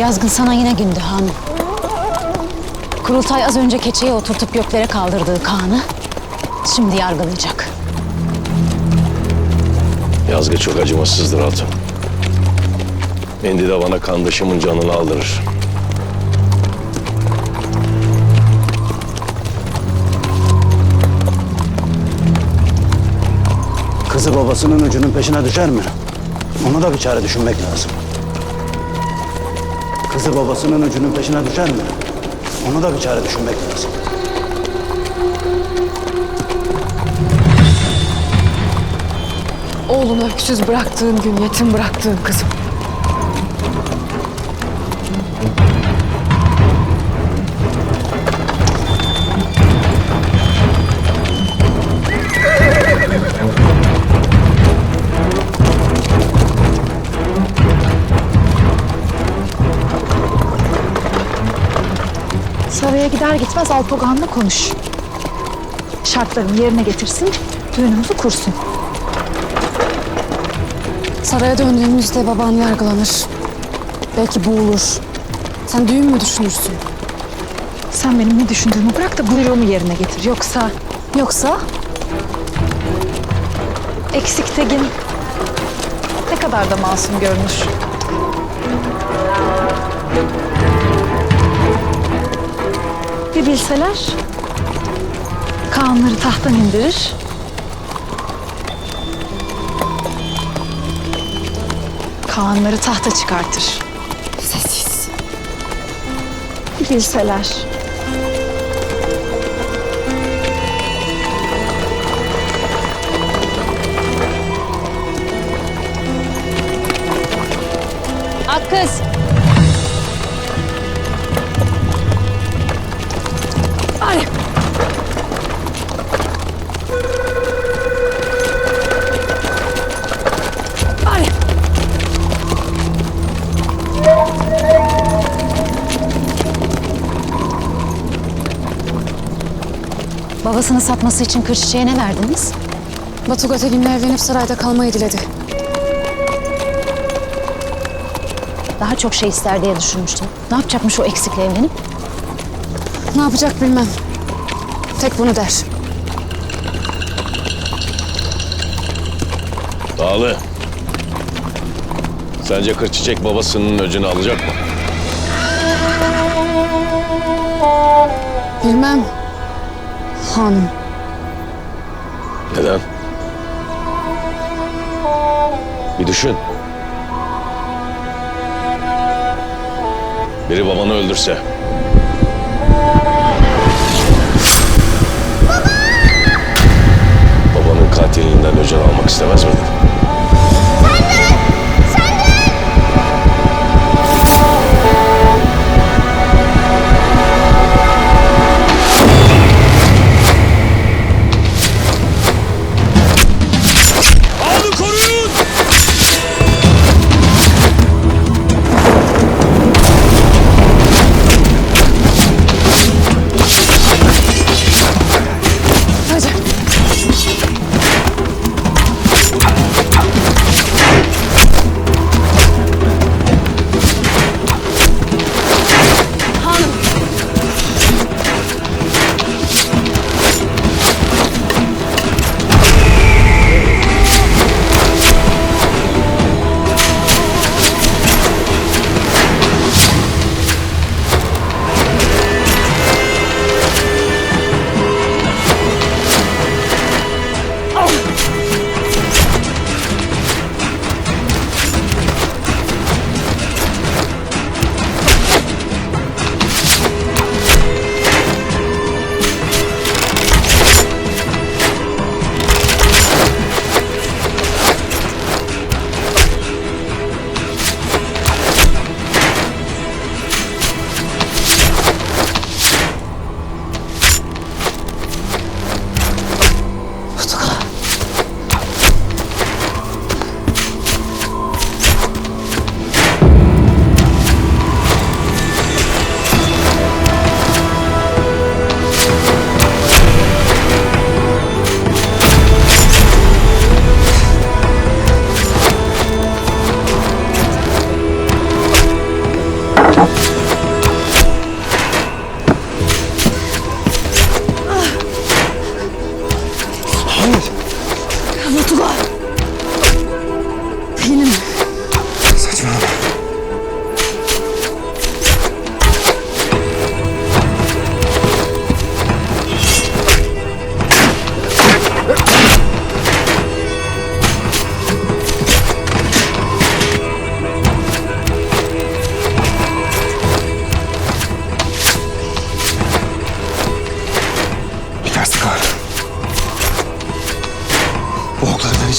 Yazgın sana yine gündü hanım. Kurultay az önce keçeyi oturtup göklere kaldırdığı Kaan'ı şimdi yargılayacak. Yazgı çok acımasızdır Hatun. Mendi de bana kandaşımın canını aldırır. Kızı babasının ucunun peşine düşer mi? Ona da bir çare düşünmek lazım. Kızı babasının ucunun peşine düşer mi? Ona da bir çare düşünmek lazım. Oğlunu öksüz bıraktığın gün yetim bıraktığın kızım. Saraya gider gitmez Alpagan'la konuş. Şartlarını yerine getirsin, düğünümüzü kursun. Saraya döndüğümüzde baban yargılanır. Belki boğulur. Sen düğün mü düşünürsün? Sen benim ne düşündüğümü bırak da buyruğumu yerine getir. Yoksa Yoksa eksik tegin ne kadar da masum görünür. Bir bilseler Kaanları tahttan indirir. Kaanları tahta çıkartır. sessiz. Bilseler. Babasını satması için kır çiçeğe ne verdiniz? Batu Gategin'le evlenip sarayda kalmayı diledi. Daha çok şey ister diye düşünmüştüm. Ne yapacakmış o eksikle evlenip? Ne yapacak bilmem. Tek bunu der. Dağlı. Sence Kırçiçek babasının öcünü alacak mı? Bilmem. Hanım. Neden? Bir düşün. Biri babanı öldürse.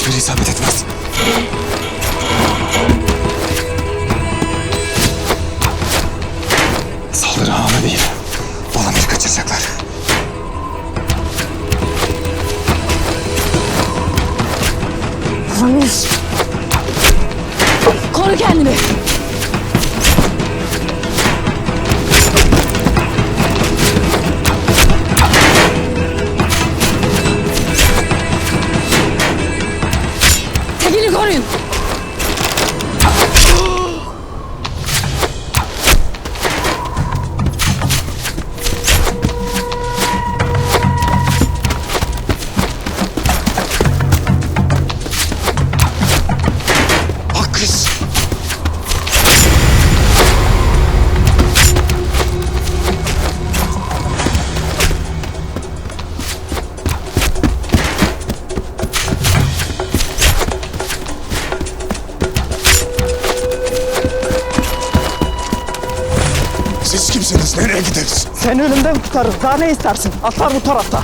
Hiçbiri isabet etmez. Saldırı anı değil. Balamir'i kaçıracaklar. Ramir. Koru kendini. Seni ölümden kurtarır. Daha ne istersin? Atlar bu tarafta.